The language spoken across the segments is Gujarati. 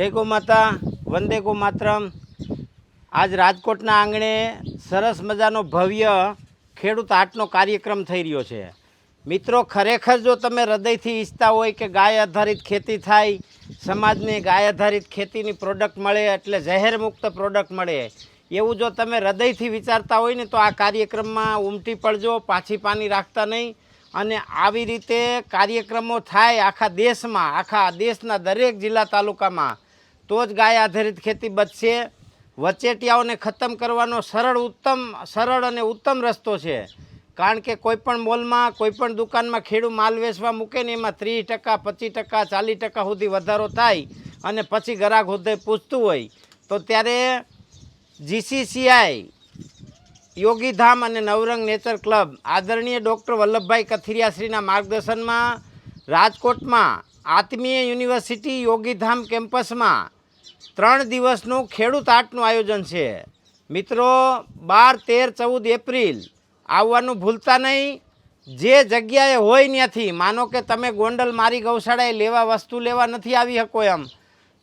જય ગો માતા, વંદે ગો માતરમ. આજ રાજકોટના આંગણે સરસ મજાનો ભવ્ય ખેડૂત હાટનો કાર્યક્રમ થઈ રહ્યો છે. મિત્રો, ખરેખર જો તમે હૃદયથી ઈચ્છતા હોય કે ગાય આધારિત ખેતી થાય, સમાજને ગાય આધારિત ખેતીની પ્રોડક્ટ મળે એટલે ઝહેર મુક્ત પ્રોડક્ટ મળે, એવું જો તમે હૃદયથી વિચારતા હોય ને તો આ કાર્યક્રમમાં ઉમટી પડજો, પાછી પાની રાખતા નહીં. અને આવી રીતે કાર્યક્રમો થાય આખા દેશમાં, આખા દેશના દરેક જિલ્લા તાલુકામાં. તો જ ગાય આધારિત ખેતી બચશે. વચેટિયાઓને ખતમ કરવાનો સરળ ઉત્તમ, સરળ અને ઉત્તમ રસ્તો છે. કારણ કે કોઈપણ મોલમાં, કોઈપણ દુકાનમાં ખેડૂત માલ વેચવા મૂકે ને એમાં ત્રીસ ટકા, પચીસ ટકા, ચાલીસ ટકા સુધી વધારો થાય અને પછી ગ્રાહક હોદ્દે પૂછતું હોય, તો ત્યારે જીસીસીઆઈ, યોગીધામ અને નવરંગ નેચર ક્લબ, આદરણીય ડૉક્ટર વલ્લભભાઈ કથિરિયાશ્રીના માર્ગદર્શનમાં રાજકોટમાં આત્મીય યુનિવર્સિટી યોગીધામ કેમ્પસમાં ત્રણ દિવસનું ખેડૂત આર્ટનું આયોજન છે. મિત્રો, બાર, તેર, ચૌદ એપ્રિલ, આવવાનું ભૂલતા નહીં. જે જગ્યાએ હોય ત્યાંથી માનો કે તમે ગોંડલ મારી ગૌશાળાએ લેવા વસ્તુ લેવા નથી આવી શકો એમ,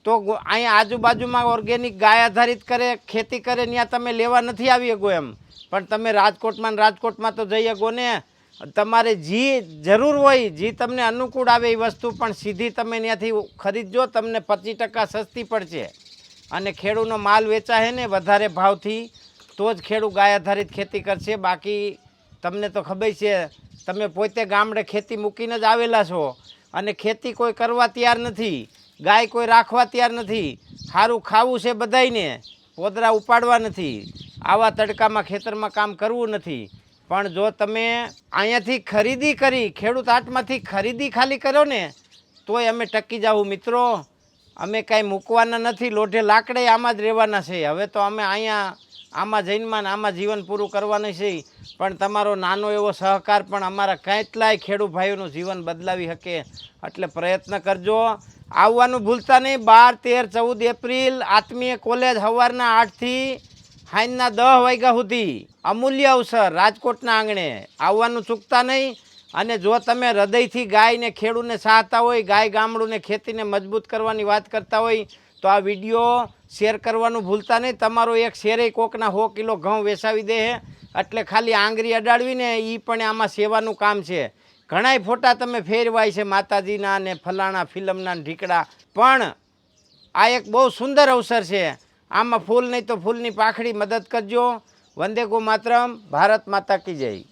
તો અહીં આજુબાજુમાં ઓર્ગેનિક ગાય આધારિત કરે, ખેતી કરે ત્યાં તમે લેવા નથી આવી શકો એમ. પણ તમે રાજકોટમાં રાજકોટમાં તો જઈ શકો ને તમારે જી જરૂર હોય, જી તમને અનુકૂળ આવે એ વસ્તુ પણ સીધી તમે ત્યાંથી ખરીદજો, તમને પચીસ ટકા સસ્તી પડશે. અને ખેડૂનો માલ વેચાશે ને વધારે ભાવથી, તો જ ખેડૂત ગાય આધારિત ખેતી કરશે. બાકી તમને તો ખબર છે, તમે પોતે ગામડે ખેતી મૂકીને જ આવેલા છો. અને ખેતી કોઈ કરવા તૈયાર નથી, ગાય કોઈ રાખવા તૈયાર નથી સારું ખાવું છે બધાયને, પોદરા ઉપાડવા નથી, આવા તડકામાં ખેતરમાં કામ કરવું નથી. પણ જો તમે અહીંયાથી ખરીદી કરી, ખેડૂત આટમાંથી ખરીદી ખાલી કરો ને, તોય અમે ટકી જાવું મિત્રો. અમે કાંઈ મૂકવાના નથી, લોઢે લાકડે આમાં જ રહેવાના છે. હવે તો અમે અહીંયા આમાં જૈનમાં આમાં જીવન પૂરું કરવાનું છે. પણ તમારો નાનો એવો સહકાર પણ અમારા કેટલાય ખેડૂત ભાઈઓનું જીવન બદલાવી શકે. એટલે પ્રયત્ન કરજો. આવવાનું ભૂલતા નહીં. બાર, તેર, ચૌદ એપ્રિલ આત્મીય કોલેજ સવારના આઠથી સાંજના દહ વાગ્યા સુધી અમૂલ્ય અવસર રાજકોટના આંગણે આવવાનું ચૂકતા નહીં. અને જો તમે હૃદયથી ગાયને, ખેડૂને ચાહતા હોય, ગાય ગામડુંને ખેતીને મજબૂત કરવાની વાત કરતા હોય, તો આ વીડિયો શેર કરવાનું ભૂલતા નહીં. તમારો એક શેરે કોકના સો કિલો ઘઉં વેસાવી દે એટલે ખાલી આંગળી અડાડવીને એ પણ આમાં સેવાનું કામ છે. ઘણાય ફોટા તમે ફેરવાય છે માતાજીના ને ફલાણા ફિલ્મના ઢીકડા. પણ આ એક બહુ સુંદર અવસર છે. આમાં ફૂલ નહીં તો ફૂલની પાખડી મદદ કરજો. વંદે ગો માતરમ ભારત માતા કી જય.